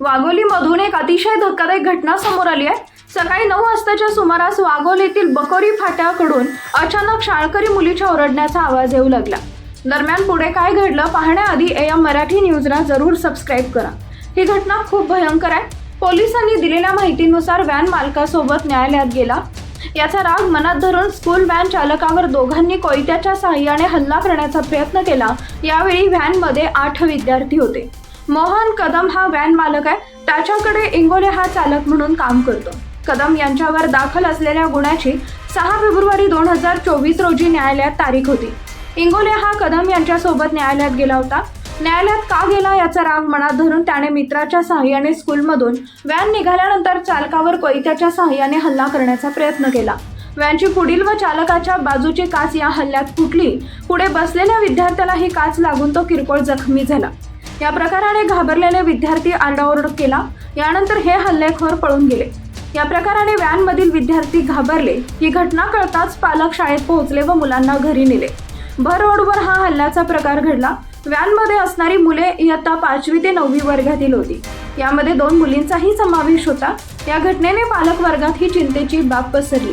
वाघोलीमधून एक अतिशय धक्कादायक घटना समोर आली आहे. सकाळी नऊ वाजताच्या सुमारास वाघोलीतील बकोरी फाट्याकडून अचानक शाळकरी मुलीच्या ओरडण्याचा आवाज येऊ लागला. दरम्यान पुढे काय घडलं पाहण्याआधी एम मराठी न्यूजला जरूर सबस्क्राईब करा. ही घटना खूप भयंकर आहे. पोलिसांनी दिलेल्या माहितीनुसार व्हॅन मालकासोबत न्यायालयात गेला. याचा राग मनात धरून स्कूल व्हॅन चालकावर दोघांनी कोयत्याच्या सहाय्याने हल्ला करण्याचा प्रयत्न केला. यावेळी व्हॅनमध्ये आठ विद्यार्थी होते. मोहन कदम हा व्हॅन मालक आहे. त्याच्याकडे इंगोले हा चालक म्हणून काम करतो. कदम यांच्यावर दाखल असलेल्या गुन्ह्याची सहा फेब्रुवारी दोन हजार चोवीस रोजी न्यायालयात तारीख होती. इंगोले हा कदम यांच्यासोबत न्यायालयात गेला होता. न्यायालयात का गेला याचा राग मनात धरून त्याने मित्राच्या सहाय्याने स्कूलमधून व्हॅन निघाल्यानंतर चालकावर कोयत्याच्या सहाय्याने हल्ला करण्याचा प्रयत्न केला. व्हॅनची पुढील व चालकाच्या बाजूची काच या हल्ल्यात फुटली. पुढे बसलेल्या विद्यार्थ्याला ही काच लागून तो किरकोळ जखमी झाला. या प्रकाराने घाबरलेले विद्यार्थी आरडाओरड केला. यानंतर हे हल्लेखोर पळून गेले. या प्रकाराने व्हॅनमधील विद्यार्थी घाबरले. ही घटना कळताच पालक शाळेत पोहोचले व मुलांना घरी नेले. भर रोडवर हा हल्ल्याचा प्रकार घडला. व्हॅनमध्ये असणारी मुले इयत्ता पाचवी ते नववी वर्गातील होती. यामध्ये दोन मुलींचाही समावेश होता. या घटनेने पालक वर्गात ही चिंतेची बाब पसरली.